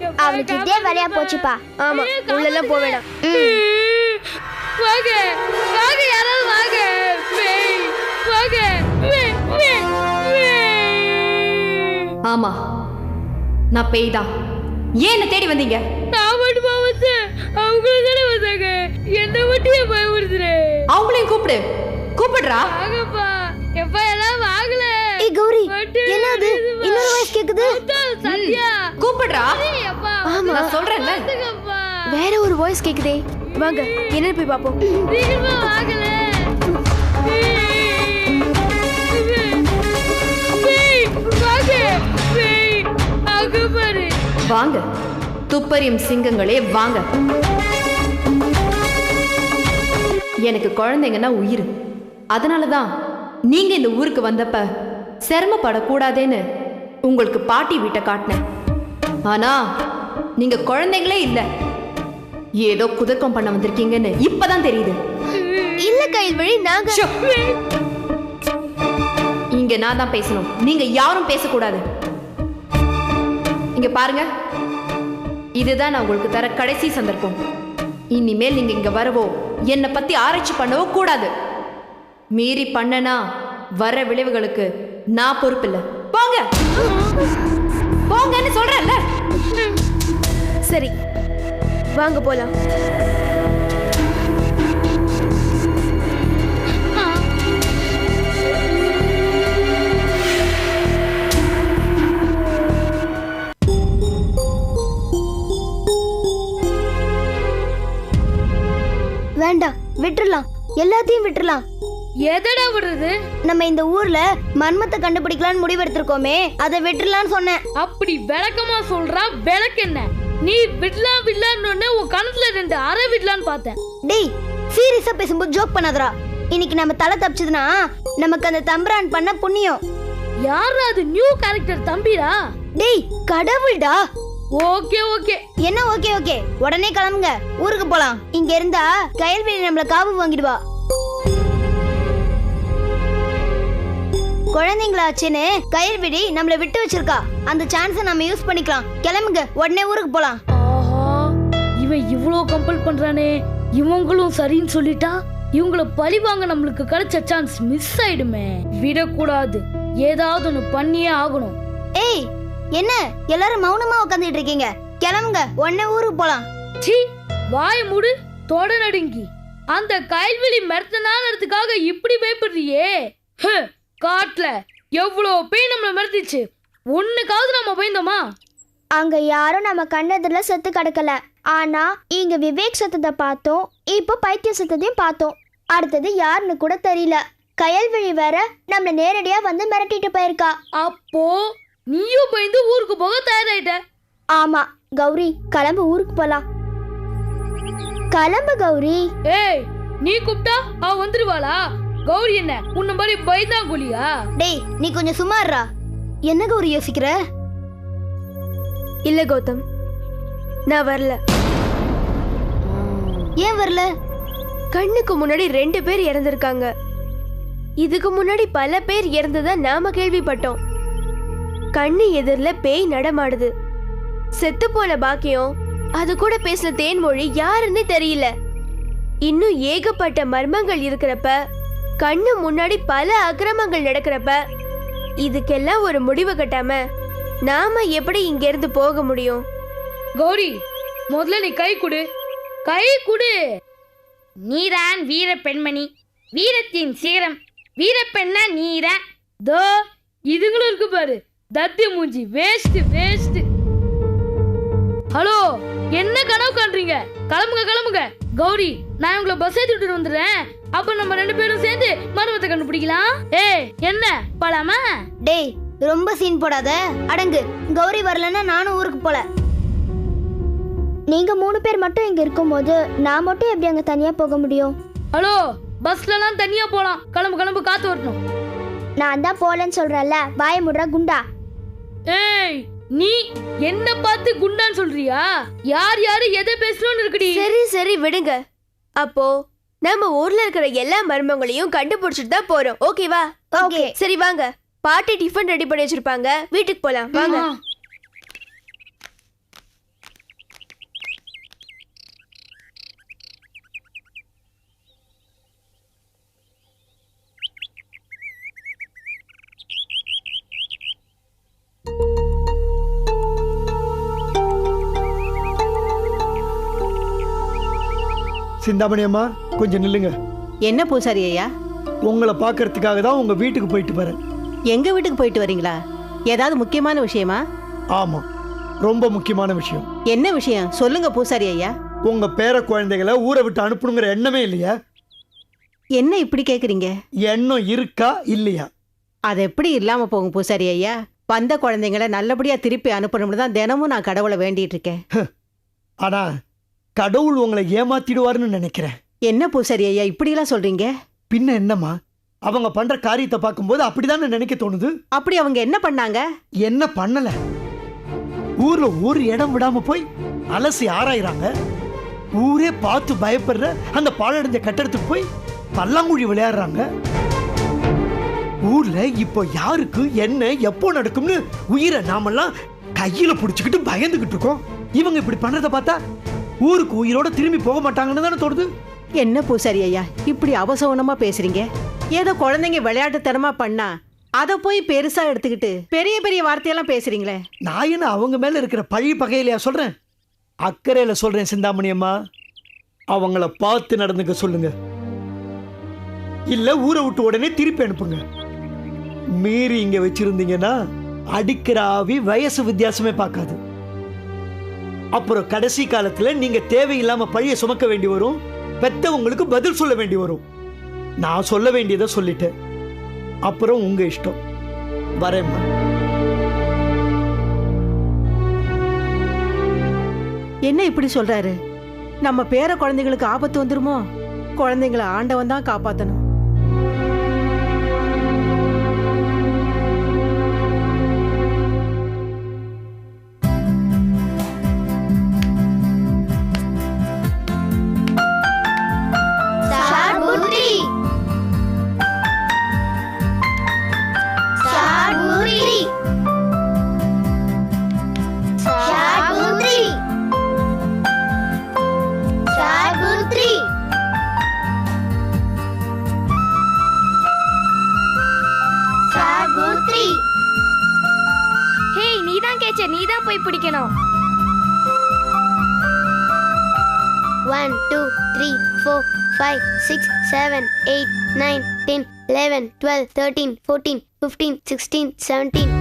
டேய் அவனுக்கு இதே வேலையா போச்சுப்பா. ஆமா உள்ளெல்லாம் போக வேண்டாம் வாங்க வாங்க யாராவது வாங்க. வாங்க. ஆமா நான் பேய் தான் ஏன் என்ன தேடி வந்தீங்க? நான் மட்டுமா வந்தேன். அவங்களும் தானே வந்தாங்க. என்ன மட்டும் என் பயமுறுத்துறேன் அவங்களையும் கூப்பிடு. கூப்பிடுறா. வாங்கப்பா. எப்பா எல்லாம் வாங்கல. ஏய் கௌரி என்னது? இன்னொரு வாய்ஸ் கேக்குது. சத்யா. கூப்பிடுறா. ஆமா. நான் சொல்றேன்ல. வேற ஒரு வாய்ஸ் கேக்குதே. வாங்க என்னன்னு போய் பாப்போம். சீக்கிரமா வாங்கல வாங்க. துப்பறியும் சிங்கங்களே வாங்க. எனக்கு குழந்தைங்கன்னா உயிர். அதனால தான் நீங்க இந்த ஊருக்கு வந்தப்ப சிரமப்படக்கூடாதேன்னு உங்களுக்கு பாட்டி வீட்டை காட்டினேன். ஆனா நீங்க குழந்தைங்களே இல்ல. ஏதோ குதர்க்கம் பண்ண வந்திருக்கீங்கன்னு இப்பதான் தெரியுது. இல்ல கையில் வழி நாங்க. இங்க நான் தான் பேசணும். நீங்க யாரும் பேசக்கூடாது. இங்க பாருங்க. இதுதான் நான் உங்களுக்கு தர கடைசி சந்தர்ப்பம். இனிமேல் நீங்க இங்க வரவோ என்னை பத்தி ஆராய்ச்சி பண்ணவோ கூடாது. மீறி பண்ணனா வர விளைவுகளுக்கு நான் பொறுப்பில்லை. போங்க. போங்கன்னு சொல்றேன்ல. சரி. வாங்க போலாம். வேண்டாம் விட்டுறலாம். எல்லாத்தையும் விட்டுறலாம். எதடா விடுறது? நம்ம இந்த ஊர்ல மர்மத்தை கண்டுபிடிக்கலாம்னு முடிவெடுத்திருக்கோமே அதை விட்டுறலாம்னு சொன்னேன். அப்படி விளக்கமா சொல்றா விளக்கு என்ன? நீ விடலாம் விடலான்னு உன் கணத்துல ரெண்டு அரை விடலான்னு பார்த்தேன். டேய் சீரியஸா பேசும்போது ஜோக் பண்ணாதடா. இன்னைக்கு நம்ம தலை தப்பிச்சதுன்னா நமக்கு அந்த தம்பரான் பண்ண புண்ணியம். யாரா அது? நியூ கேரக்டர் தம்பிடா டேய் கடவுள்டா. Okay okay. என்ன ஓகே ஓகே? உடனே கிளம்புங்க. ஊருக்கு போலாம். இங்க இருந்தா கயல்வெளி நம்மள காவு வாங்கிடுவா. குழந்தைங்களாச்சுன்னு கயல்விழி நம்மள விட்டு வச்சிருக்கா. அந்த சான்ஸை நம்ம யூஸ் பண்ணிக்கலாம். கிளம்புங்க. உடனே ஊருக்கு போலாம். ஆஹா இவன் இவ்வளோ கம்பல் பண்றானே. இவங்களும் சரின்னு சொல்லிட்டா இவங்கள பழி வாங்க நம்மளுக்கு கிடைச்ச சான்ஸ் மிஸ் ஆயிடுமே. விடக்கூடாது. ஏதாவது ஒன்று பண்ணியே ஆகணும். ஏய் என்ன? எல்லாரும் மௌனமா உட்காந்துட்டு இருக்கீங்க. கிளம்புங்க. உடனே ஊருக்கு போலாம். சி வாய மூடு. தொட நடுங்கி. அந்த கைல்வெளி மிரட்டினான்றதுக்காக இப்படி பயப்படுறியே. ஹ், காட்டுல எவ்வளோ பேய் நம்மள மிரட்டிச்சு. ஒண்ணுக்காவது நம்ம பயந்தோமா? அங்க யாரும் நம்ம கண்ணெதிரில செத்து கிடக்கல. ஆனா இங்க விவேக் சத்தத்தை பார்த்தோம். இப்போ பைத்திய சத்தத்தையும் பார்த்தோம். அடுத்தது யாருன்னு கூட தெரியல. கயல்விழி வேற நம்மள நேரடியா வந்து மிரட்டிட்டு போயிருக்கா. அப்போ நீயும் பயந்து ஊருக்கு போக தயாராயிட்ட? ஆமா கௌரி கிளம்பு ஊருக்கு போலாம். கிளம்பு கௌரி. ஏய் நீ கூப்பிட்டா அவ வந்துருவாளா? கௌரி என்ன? உன்ன மாதிரி பயந்தாங்குழியா? டேய் நீ கொஞ்சம் சும்மாறா என்ன கௌரி யோசிக்கிற? இல்ல கௌதம். நான் வரல. ஏன் வரல? கண்ணுக்கு முன்னாடி ரெண்டு பேர் இறந்திருக்காங்க. இதுக்கு முன்னாடி பல பேர் இறந்ததா நாம கேள்விப்பட்டோம். கண்ணு எதிரில் பேய் நடமாடுது. செத்து போன பாக்கியம் அது கூட பேசின தேன்மொழி யாருன்னு தெரியல. இன்னும் ஏகப்பட்ட மர்மங்கள் இருக்கிறப்ப கண்ணு முன்னாடி பல அக்கிரமங்கள் நடக்கிறப்ப இதுக்கெல்லாம் ஒரு முடிவு கட்டாம நாம எப்படி இங்க இருந்து போக முடியும்? கௌரி முதல்ல நீ கை கொடு. கை கொடு. நீதான் வீர பெண்மணி. வீரத்தின் சீரம் வீரப்பெண்ணா நீதான். தோ இதுங்களும் இருக்கு பாரு. தத்தி மூஞ்சி வேஸ்ட் வேஸ்ட் ஹலோ என்ன கனவு காண்றீங்க? கிளம்புங்க கிளம்புங்க. கௌரி நான் உங்களை பஸ் ஏத்தி விட்டுட்டு வந்துடுறேன். அப்ப நம்ம ரெண்டு பேரும் சேர்ந்து மர்மத்தை கண்டுபிடிக்கலாம் ஏய் என்ன போலாமா டேய் ரொம்ப சீன் போடாத. அடங்கு. கௌரி வரலன்னா நானும் ஊருக்கு போல. நீங்க மூணு பேர் மட்டும் இங்க இருக்கும்போது நான் மட்டும் எப்படி அங்க தனியா போக முடியும்? ஹலோ பஸ்லலாம் தனியா போலாம். கிளம்பு கிளம்பு காத்து வரணும் நான் தான் போலன்னு சொல்றேன்ல வாய முடுற குண்டா. ஏய் நீ என்ன பார்த்து குண்டான்னு சொல்றியா? யார் யாரு எதை பேசணும்னு இருக்குடி? சரி சரி விடுங்க. அப்போ நம்ம ஊர்ல இருக்கிற எல்லா மர்மங்களையும் கண்டுபிடிச்சிட்டு தான் போறோம். ஓகேவா? ஓகே. சரி வாங்க. பாட்டி டிஃபன் ரெடி பண்ணி வச்சிருப்பாங்க. வீட்டுக்கு போலாம். வாங்க. சிந்தாமணி அம்மா கொஞ்சம் நில்லுங்க. என்ன பூசாரி ஐயா? உங்களை பார்க்கறதுக்காக தான் உங்க வீட்டுக்கு போயிட்டு வரேன். எங்க வீட்டுக்கு போயிட்டு வரீங்களா? ஏதாவது முக்கியமான விஷயமா? ஆமா ரொம்ப முக்கியமான விஷயம். என்ன விஷயம்? சொல்லுங்க பூசாரி ஐயா. உங்க பேர குழந்தைகளை ஊரை விட்டு அனுப்பணுங்கிற எண்ணமே இல்லையா? என்ன இப்படி கேக்குறீங்க? எண்ணம் இருக்கா இல்லையா? அது எப்படி இல்லாம போகும் பூசாரி ஐயா? வந்த குழந்தைங்கள நல்லபடியா திருப்பி அனுப்பணும்னு தான் தினமும் நான் கடவுளை வேண்டிட்டு இருக்கேன். ஆனா கடவுள் உங்களை ஏமாத்திடுவாருன்னு நினைக்கிறேன். என்ன பூசாரி ஐயா இப்படிலாம் சொல்றீங்க? பின்ன என்னம்மா? அவங்க பண்ற காரியத்தை பார்க்கும்போது அப்படிதானே நினைக்க தோணுது? அப்படி அவங்க என்ன பண்ணாங்க? என்ன பண்ணல? ஊர்ல ஒரு இடம் விடாம போய் அலசி ஆராயிறாங்க. ஊரே பார்த்து பயப்படுற அந்த பாழடைஞ்ச கட்டடத்துக்கு போய் பல்லாங்குழி விளையாடுறாங்க. ஊர்ல இப்போ யாருக்கு என்ன எப்போ நடக்கும்னு உயிரை நாமெல்லாம் கையில புடிச்சுக்கிட்டு பயந்துகிட்டு இருக்கோம். இவங்க இப்படி பண்றத பார்த்தா ஊருக்கு உயிரோட திரும்பி போக மாட்டாங்கன்னு தானே தோணுது? என்ன பூசாரி ஐயா இப்படி அவசவனமா பேசுறீங்க? ஏதோ குழந்தைங்க விளையாட்டுத்தனமா பண்ணா அதை போய் பெருசா எடுத்துக்கிட்டு பெரிய பெரிய வார்த்தையெல்லாம் பேசுறீங்களே. நான் என்ன அவங்க மேல இருக்கிற பழி பகையிலையா சொல்றேன்? அக்கறையில சொல்றேன் சிந்தாமணி அம்மா. அவங்கள பார்த்து நடந்துக்க சொல்லுங்க. இல்ல ஊரை விட்டு உடனே திருப்பி அனுப்புங்க. மீறி இங்க வச்சிருந்தீங்கன்னா அடிக்கிற ஆவி வயசு வித்தியாசமே பார்க்காது. அப்புறம் கடைசி காலத்துல நீங்க தேவையில்லாம பழிய சுமக்க வேண்டி வரும். பெத்தவங்களுக்கு பதில் சொல்ல வேண்டி வரும். நான் சொல்ல வேண்டியதை சொல்லிட்டேன். அப்புறம் உங்க இஷ்டம். வரேம்மா என்ன இப்படி சொல்றாரு? நம்ம பேர குழந்தைங்களுக்கு ஆபத்து வந்துருமோ? குழந்தைங்களை ஆண்டவன் தான் காப்பாத்தணும். வேணும் one two three four five six seven eight nine ten eleven twelve thirteen fourteen fifteen sixteen seventeen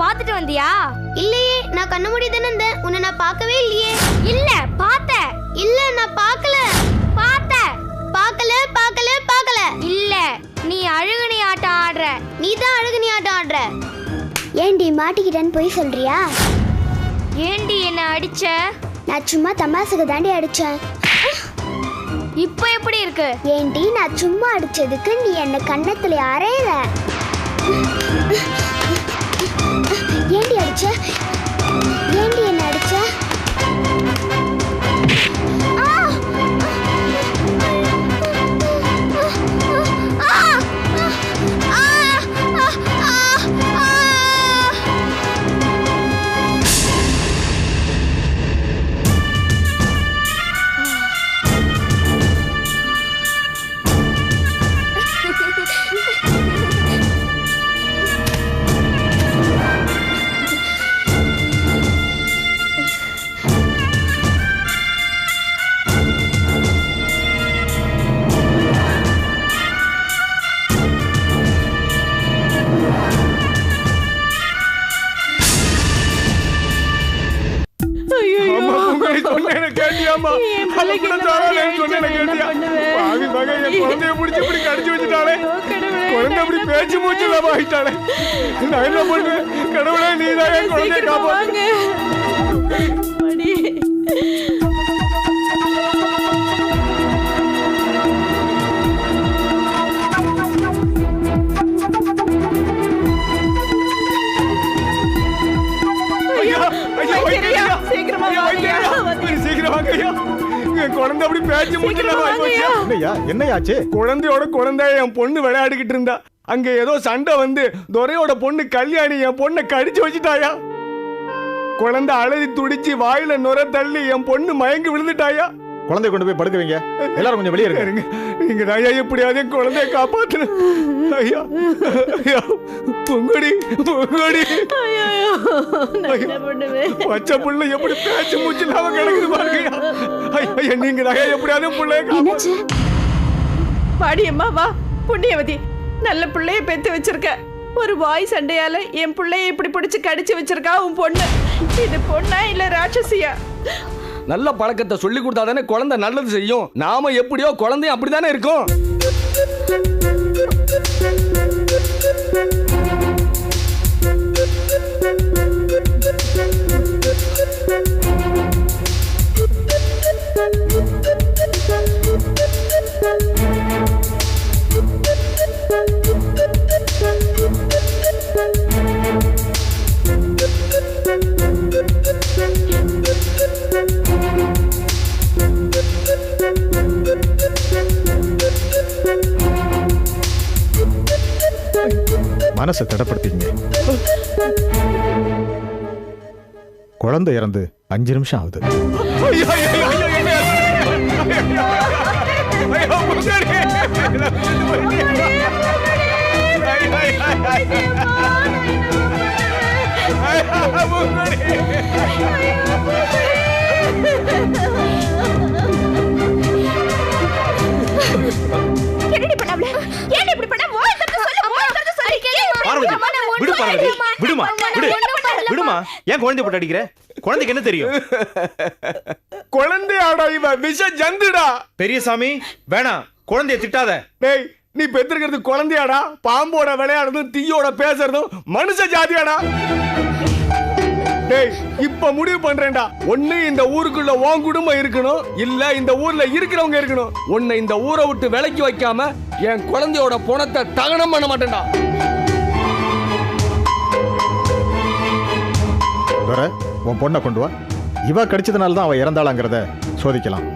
பார்த்துட்டு வந்தியா? இல்லையே நான் கண்ண மூடி தானே இருந்தேன். உன்னை நான் பார்க்கவே இல்லையே. இல்ல பார்த்த. இல்ல நான் பார்க்கல. பார்த்த. பார்க்கல பார்க்கல பார்க்கல. இல்ல நீ அழுகுனி ஆட்டம் ஆடுற. நீ தான் அழுகுனி ஆட்டம் ஆடுற. ஏண்டி மாட்டிக்கிட்டேன்னு போய் சொல்றியா? ஏண்டி என்ன அடிச்ச? நான் சும்மா தமாசுக்கு தாண்டி அடிச்சேன். இப்போ எப்படி இருக்கு? ஏண்டி நான் சும்மா அடிச்சதுக்கு நீ என்ன கன்னத்துல அறையல. ஏண்டி அடிச்ச? ஏண்டி பேச்சு மூச்சு இல்லாம ஆயிட்டாளே. நான் என்ன பண்ணுவேன்? கடவுளே, நீதான் என் குழந்தைய காப்பாத்து. ஐயா, சீக்கிரமா சீக்கிரம். என் குழந்தை அப்படி பேச்சு ஆயிப்போச்சு. என்னய்யா என்னையாச்சு குழந்தையோட குழந்தை என் பொண்ணு விளையாடிக்கிட்டு இருந்தா அங்க ஏதோ சண்டை வந்து துரையோட பொண்ணு கல்யாணி என் பொண்ணை கடிச்சு வச்சுட்டாயா? குழந்தை அழுதி துடிச்சு வாயில நுர தள்ளி என் பொண்ணு மயங்கி விழுந்துட்டாயா? குழந்தைய கொண்டு போய் படுக்க வைங்க. எல்லாரும் கொஞ்சம் வெளியே இருங்க. இருங்க. நீங்க ஐயா எப்படியாவது என் குழந்தைய காப்பாத்துன ஐயா ஐயா பொங்கடி பொங்கடி. பச்சை புள்ள எப்படி பேச்சு மூச்சு இல்லாம கிடக்குது பாருங்க ஐயா, ஐயா நீங்க ஐயா எப்படியாவது புள்ளைய காப்பாத்து பாடியம்மா வா. புண்ணியவதி நல்ல பிள்ளைய பெத்து வச்சிருக்க. ஒரு வாய் சண்டையால என் பிள்ளைய இப்படி பிடிச்சு கடிச்சு வச்சிருக்கா உன் பொண்ணு. இது பொண்ணா இல்ல ராட்சசியா? நல்ல பழக்கத்தை சொல்லி கொடுத்தா தானே குழந்தை நல்லது செய்யும். நாம எப்படியோ குழந்தையும் அப்படிதானே இருக்கும். குழந்தை இறந்து அஞ்சு நிமிஷம் ஆகுது ஐயோ, ஐயோ, ஐயோ, ஐயோ, என்ன? ஐயோ, முன்னாடி. ஐயோ, ஐயோ, ஐயோ, முன்னாடி. என்னடி பண்ணாமல ஏன் இப்படி பண்ண வாய் திறந்து சொல்லு வாய் திறந்து சொல்லு பார்வதி விடு பார்வதி விடுமா விடு விடுமா ஏன் குழந்தை போட்டு அடிக்கிற? குழந்தைக்கு என்ன தெரியும்? குழந்தையாடா இவன் விஷ ஜந்துடா. பெரியசாமி வேணாம் குழந்தைய திட்டாத. டேய் நீ பெற்றிருக்கிறது குழந்தையாடா. பாம்போட விளையாடுறதும் தீயோட பேசுறதும் மனுஷ ஜாதியாடா. டேய் இப்ப முடிவு பண்றேன்டா. ஒண்ணு இந்த ஊருக்குள்ள உன் குடும்பம் இருக்கணும். இல்ல இந்த ஊர்ல இருக்கிறவங்க இருக்கணும். உன்னை இந்த ஊரை விட்டு விலக்கி வைக்காம என் குழந்தையோட பணத்தை தகனம் பண்ண மாட்டேன்டா. துரை உன் பொண்ணை கொண்டு வா. இவ கடிச்சதுனால தான் அவ இறந்தாளாங்கிறத சோதிக்கலாம்.